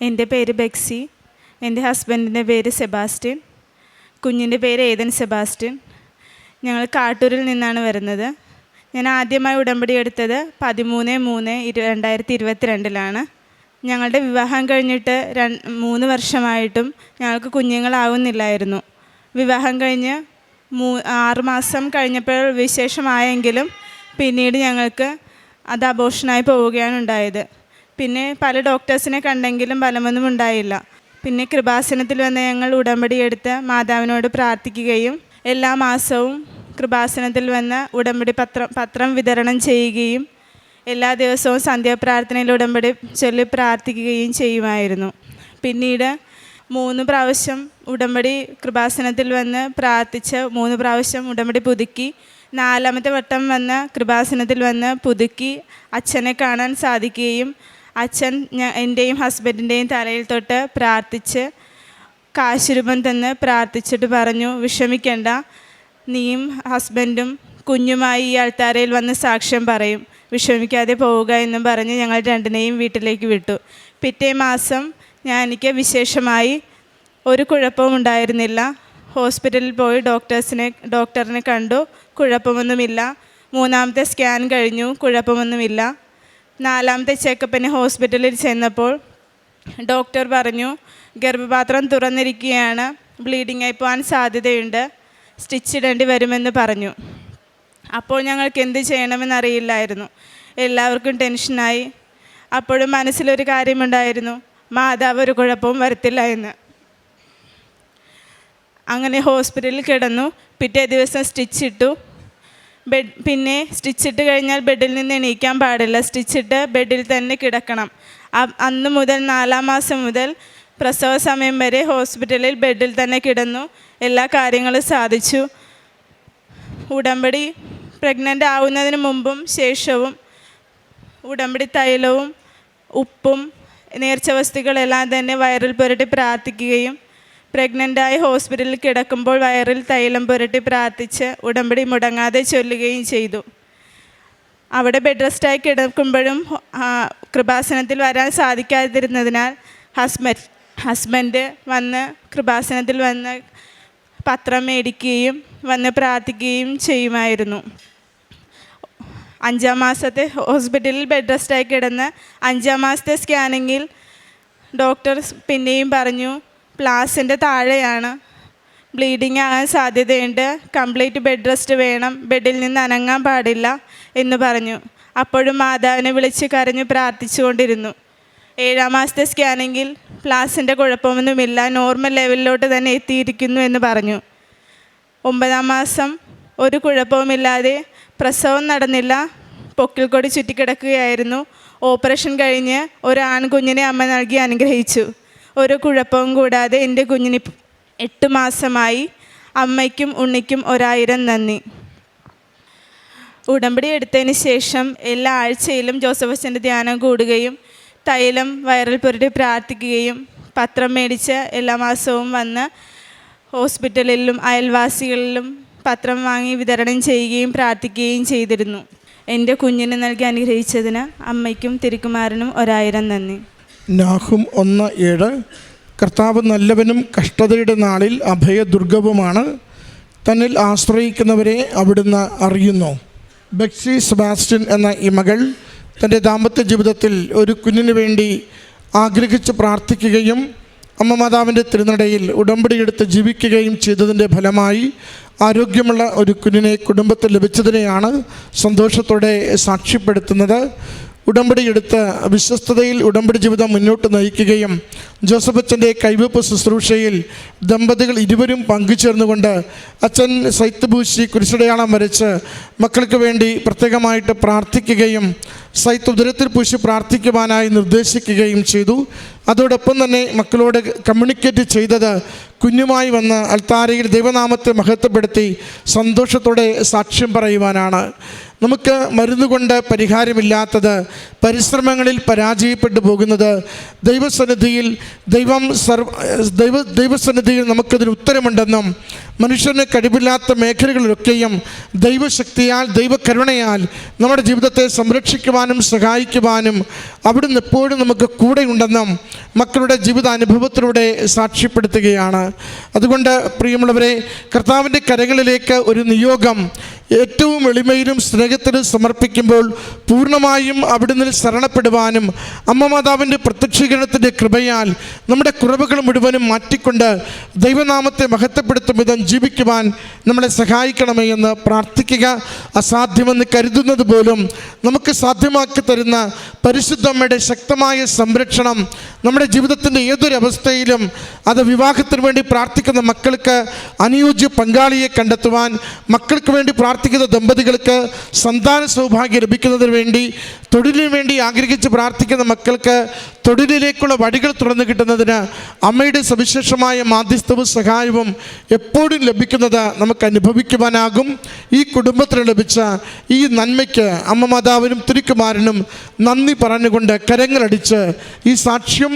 എന്റെ പേര് ബെക്സി. എന്റെ ഹസ്ബൻഡിന്റെ പേര് സെബാസ്റ്റ്യൻ. കുഞ്ഞിന്റെ പേര് ഏതൻ സെബാസ്റ്റ്യൻ. ഞങ്ങൾ കാട്ടൂരിൽ നിന്നാണ് വരുന്നത്. ഞാൻ ആദ്യമായി ഉടമ്പടി എടുത്തത് പതിമൂന്ന് മൂന്ന് ഇരു രണ്ടായിരത്തി ഇരുപത്തിരണ്ടിലാണ്. ഞങ്ങളുടെ വിവാഹം കഴിഞ്ഞിട്ട് മൂന്ന് വർഷമായിട്ടും ഞങ്ങൾക്ക് കുഞ്ഞുങ്ങളാവുന്നില്ലായിരുന്നു. വിവാഹം കഴിഞ്ഞ് മൂ ആറുമാസം കഴിഞ്ഞപ്പോൾ വിശേഷമായെങ്കിലും പിന്നീട് ഞങ്ങൾക്ക് അത് അബോഷനായി പോവുകയാണ് ഉണ്ടായത്. പിന്നെ പല ഡോക്ടേഴ്സിനെ കണ്ടെങ്കിലും ഫലമൊന്നും ഉണ്ടായില്ല. പിന്നെ കൃപാസനത്തിൽ വന്ന് ഞങ്ങൾ ഉടമ്പടി എടുത്ത് മാതാവിനോട് പ്രാർത്ഥിക്കുകയും എല്ലാ മാസവും കൃപാസനത്തിൽ വന്ന് ഉടമ്പടി പത്രം പത്രം വിതരണം ചെയ്യുകയും എല്ലാ ദിവസവും സന്ധ്യാപ്രാർത്ഥനയിൽ ഉടമ്പടി ചൊല്ലി പ്രാർത്ഥിക്കുകയും ചെയ്യുമായിരുന്നു. പിന്നീട് മൂന്ന് പ്രാവശ്യം ഉടമ്പടി കൃപാസനത്തിൽ വന്ന് പ്രാർത്ഥിച്ച് മൂന്ന് പ്രാവശ്യം ഉടമ്പടി പുതുക്കി നാലാമത്തെ വട്ടം വന്ന് കൃപാസനത്തിൽ വന്ന് പുതുക്കി അച്ഛനെ കാണാൻ സാധിക്കുകയും അച്ഛൻ എന്റെയും ഹസ്ബൻഡിന്റെയും തലയിൽ തൊട്ട് പ്രാർത്ഥിച്ച് കാശുരൂപം തന്ന് പ്രാർത്ഥിച്ചിട്ട് പറഞ്ഞു വിഷമിക്കേണ്ട. നീയും ഹസ്ബൻഡും കുഞ്ഞുമായി ഈ അൾത്താരയിൽ വന്ന് സാക്ഷ്യം പറയും. വിഷമിക്കാതെ പോവുക എന്നും പറഞ്ഞ് ഞങ്ങൾ രണ്ടിനെയും വീട്ടിലേക്ക് വിട്ടു. പിറ്റേ മാസം ഞാൻ എനിക്ക് വിശേഷമായി ഒരു കുഴപ്പവും ഉണ്ടായിരുന്നില്ല. ഹോസ്പിറ്റലിൽ പോയി ഡോക്ടേഴ്സിനെ ഡോക്ടറിനെ കണ്ടു. കുഴപ്പമൊന്നുമില്ല. മൂന്നാമത്തെ സ്കാൻ കഴിഞ്ഞു. കുഴപ്പമൊന്നുമില്ല. നാലാമത്തെ ചെക്കപ്പിന് ഹോസ്പിറ്റലിൽ ചെന്നപ്പോൾ ഡോക്ടർ പറഞ്ഞു ഗർഭപാത്രം തുറന്നിരിക്കുകയാണ് ബ്ലീഡിംഗ് ആയി പോകാൻ സാധ്യതയുണ്ട് സ്റ്റിച്ച് ഇടേണ്ടി വരുമെന്ന് പറഞ്ഞു. അപ്പോൾ ഞങ്ങൾക്ക് എന്ത് ചെയ്യണമെന്നറിയില്ലായിരുന്നു. എല്ലാവർക്കും ടെൻഷനായി. അപ്പോഴും മനസ്സിലൊരു കാര്യമുണ്ടായിരുന്നു മാതാവ് ഒരു കുഴപ്പവും വരത്തില്ല എന്ന്. അങ്ങനെ ഹോസ്പിറ്റലിൽ കിടന്നു പിറ്റേ ദിവസം സ്റ്റിച്ച് ഇട്ടു. ബെഡ് പിന്നെ സ്റ്റിച്ചിട്ട് കഴിഞ്ഞാൽ ബെഡിൽ നിന്ന് എണീക്കാൻ പാടില്ല. സ്റ്റിച്ചിട്ട് ബെഡിൽ തന്നെ കിടക്കണം. അന്ന് മുതൽ നാലാം മാസം മുതൽ പ്രസവ സമയം വരെ ഹോസ്പിറ്റലിൽ ബെഡിൽ തന്നെ കിടന്നു. എല്ലാ കാര്യങ്ങളും സാധിച്ചു. ഉടമ്പടി പ്രഗ്നന്റ് ആവുന്നതിന് മുമ്പും ശേഷവും ഉടമ്പടി തൈലവും ഉപ്പും നേർച്ച വസ്തുക്കളെല്ലാം തന്നെ വയറിൽ പുരട്ടി പ്രാർത്ഥിക്കുകയും പ്രഗ്നന്റായി ഹോസ്പിറ്റലിൽ കിടക്കുമ്പോൾ വയറിൽ തൈലം പുരട്ടി പ്രാർത്ഥിച്ച് ഉടമ്പടി മുടങ്ങാതെ ചൊല്ലുകയും ചെയ്തു. അവിടെ ബെഡ് റെസ്റ്റായി കിടക്കുമ്പോഴും കൃപാസനത്തിൽ വരാൻ സാധിക്കാതിരുന്നതിനാൽ ഹസ്ബൻഡ് ഹസ്ബൻഡ് വന്ന് കൃപാസനത്തിൽ വന്ന് പത്രം മേടിക്കുകയും വന്ന് പ്രാർത്ഥിക്കുകയും ചെയ്യുമായിരുന്നു. അഞ്ചാം മാസത്തെ ഹോസ്പിറ്റലിൽ ബെഡ് റെസ്റ്റായി കിടന്ന് അഞ്ചാം മാസത്തെ സ്കാനിങ്ങിൽ ഡോക്ടർ പിന്നെയും പറഞ്ഞു പ്ലാസിന്റെ താഴെയാണ്. ബ്ലീഡിങ് ആകാൻ സാധ്യതയുണ്ട്. കംപ്ലീറ്റ് ബെഡ് റെസ്റ്റ് വേണം. ബെഡിൽ നിന്ന് അനങ്ങാൻ പാടില്ല എന്ന് പറഞ്ഞു. അപ്പോഴും മാതാവിനെ വിളിച്ച് കരഞ്ഞു പ്രാർത്ഥിച്ചുകൊണ്ടിരുന്നു. ഏഴാം മാസത്തെ സ്കാനിങ്ങിൽ പ്ലാസിന്റെ കുഴപ്പമൊന്നുമില്ല. നോർമൽ ലെവലിലോട്ട് തന്നെ എത്തിയിരിക്കുന്നു എന്ന് പറഞ്ഞു. ഒമ്പതാം മാസം ഒരു കുഴപ്പവുമില്ലാതെ പ്രസവം നടന്നില്ല. പൊക്കിൽ കൊടി ചുറ്റിക്കിടക്കുകയായിരുന്നു. ഓപ്പറേഷൻ കഴിഞ്ഞ് ഒരു ആൺകുഞ്ഞിനെ അമ്മ നൽകി അനുഗ്രഹിച്ചു. ഒരു കുഴപ്പവും കൂടാതെ എന്റെ കുഞ്ഞിന് എട്ട് മാസമായി അമ്മയ്ക്കും ഉണ്ണിക്കും ഒരായിരം നന്ദി. ഉടമ്പടി എടുത്തതിന് ശേഷം എല്ലാ ആഴ്ചയിലും ജോസഫ് അച്ഛന്റെ ധ്യാനം കൂടുകയും തൈലം വയറിൽ പുരട്ടി പ്രാർത്ഥിക്കുകയും പത്രം മേടിച്ച് എല്ലാ മാസവും വന്ന് ഹോസ്പിറ്റലിലും അയൽവാസികളിലും പത്രം വാങ്ങി വിതരണം ചെയ്യുകയും പ്രാർത്ഥിക്കുകയും ചെയ്തിരുന്നു. എന്റെ കുഞ്ഞിന് നൽകി അനുഗ്രഹിച്ചതിന് അമ്മയ്ക്കും തിരുക്കുമാരനും ഒരായിരം നന്ദി. നാഹും ഒന്ന് ഏഴ്. കർത്താവ് നല്ലവനും കഷ്ടതയുടെ നാളിൽ അഭയദുർഗവുമാണ്. തന്നിൽ ആശ്രയിക്കുന്നവരെ അവിടുന്ന് അറിയുന്നു. ബെക്സി സെബാസ്റ്റ്യൻ എന്ന ഈ മകൾ തന്റെ ദാമ്പത്യ ജീവിതത്തിൽ ഒരു കുഞ്ഞിനു വേണ്ടി ആഗ്രഹിച്ച് പ്രാർത്ഥിക്കുകയും അമ്മ മാതാവിന്റെ തിരുനടയിൽ ഉടമ്പടിയെടുത്ത് ജീവിക്കുകയും ചെയ്തതിന്റെ ഫലമായി ആരോഗ്യമുള്ള ഒരു കുഞ്ഞിനെ കുടുംബത്തിൽ ലഭിച്ചതിനെയാണ് സന്തോഷത്തോടെ സാക്ഷ്യപ്പെടുത്തുന്നത്. ഉടമ്പടി എടുത്ത് വിശ്വസ്തതയിൽ ഉടമ്പടി ജീവിതം മുന്നോട്ട് നയിക്കുകയും ജോസഫ് അച്ഛന്റെ കൈവപ്പ് ശുശ്രൂഷയിൽ ദമ്പതികൾ ഇരുവരും പങ്കുചേർന്നുകൊണ്ട് അച്ഛൻ സൈത്ത് പൂശി കുരിശടയാളം വരച്ച് മക്കൾക്ക് വേണ്ടി പ്രത്യേകമായിട്ട് പ്രാർത്ഥിക്കുകയും സൈത്ത് ഉദരത്തിൽ പൂശി പ്രാർത്ഥിക്കുവാനായി നിർദ്ദേശിക്കുകയും ചെയ്തു. അതോടൊപ്പം തന്നെ മക്കളോട് കമ്മ്യൂണിക്കേറ്റ് ചെയ്തത് കുഞ്ഞുമായി വന്ന് അൽത്താരയിൽ ദൈവനാമത്തെ മഹത്വപ്പെടുത്തി സന്തോഷത്തോടെ സാക്ഷ്യം പറയുവാനാണ്. നമുക്ക് മരുന്ന് കൊണ്ട് പരിഹാരമില്ലാത്തത് പരിശ്രമങ്ങളിൽ പരാജയപ്പെട്ടു പോകുന്നത് ദൈവസന്നിധിയിൽ ദൈവം സർവ ദൈവ ദൈവസന്നിധിയിൽ നമുക്കതിന് ഉത്തരമുണ്ടെന്നും മനുഷ്യന് കഴിവില്ലാത്ത മേഖലകളിലൊക്കെയും ദൈവശക്തിയാൽ ദൈവകരുണയാൽ നമ്മുടെ ജീവിതത്തെ സംരക്ഷിക്കുവാനും സഹായിക്കുവാനും അവിടുന്ന് എപ്പോഴും നമുക്ക് കൂടെയുണ്ടെന്നും മക്കളുടെ ജീവിതാനുഭവത്തിലൂടെ സാക്ഷ്യപ്പെടുത്തുകയാണ്. അതുകൊണ്ട് പ്രിയമുള്ളവരെ കർത്താവിന്റെ കരകളിലേക്ക് ഒരു നിയോഗം ഏറ്റവും എളിമയിലും സ്നേഹത്തിലും സമർപ്പിക്കുമ്പോൾ പൂർണമായും അവിടുന്ന് ശരണപ്പെടുവാനും അമ്മ മാതാവിന്റെ പ്രത്യക്ഷീകരണത്തിന്റെ കൃപയാൽ നമ്മുടെ കുറവുകൾ മുഴുവനും മാറ്റിക്കൊണ്ട് ദൈവനാമത്തെ മഹത്വപ്പെടുത്തും വിധം ജീവിക്കുവാൻ നമ്മളെ സഹായിക്കണമേ എന്ന് പ്രാർത്ഥിക്കുക. അസാധ്യമെന്ന് കരുതുന്നത് പോലും നമുക്ക് സാധ്യമാക്കി തരുന്ന പരിശുദ്ധമ്മയുടെ ശക്തമായ സംരക്ഷണം നമ്മുടെ ജീവിതത്തിന്റെ ഏതൊരവസ്ഥയിലും അത് വിവാഹത്തിന് വേണ്ടി പ്രാർത്ഥിക്കുന്ന മക്കൾക്ക് അനുയോജ്യ പങ്കാളിയെ കണ്ടെത്തുവാൻ മക്കൾക്ക് വേണ്ടി പ്രാർത്ഥിക്കുന്ന ദമ്പതികൾക്ക് സന്താന സൗഭാഗ്യം ലഭിക്കുന്നതിന് വേണ്ടി തൊഴിലിന് വേണ്ടി ആഗ്രഹിച്ച് പ്രാർത്ഥിക്കുന്ന മക്കൾക്ക് തൊഴിലിലേക്കുള്ള വഴികൾ തുറന്നു കിട്ടുന്നതിന് അമ്മയുടെ സവിശേഷമായ മാധ്യസ്ഥവും സഹായവും എപ്പോഴും ലഭിക്കുന്നത് നമുക്ക് അനുഭവിക്കുവാനാകും. ഈ കുടുംബത്തിന് ലഭിച്ച ഈ നന്മയ്ക്ക് അമ്മ മാതാവിനും തിരുക്കുമാരനും നന്ദി പറഞ്ഞുകൊണ്ട് കരങ്ങളടിച്ച് ഈ സാക്ഷ്യം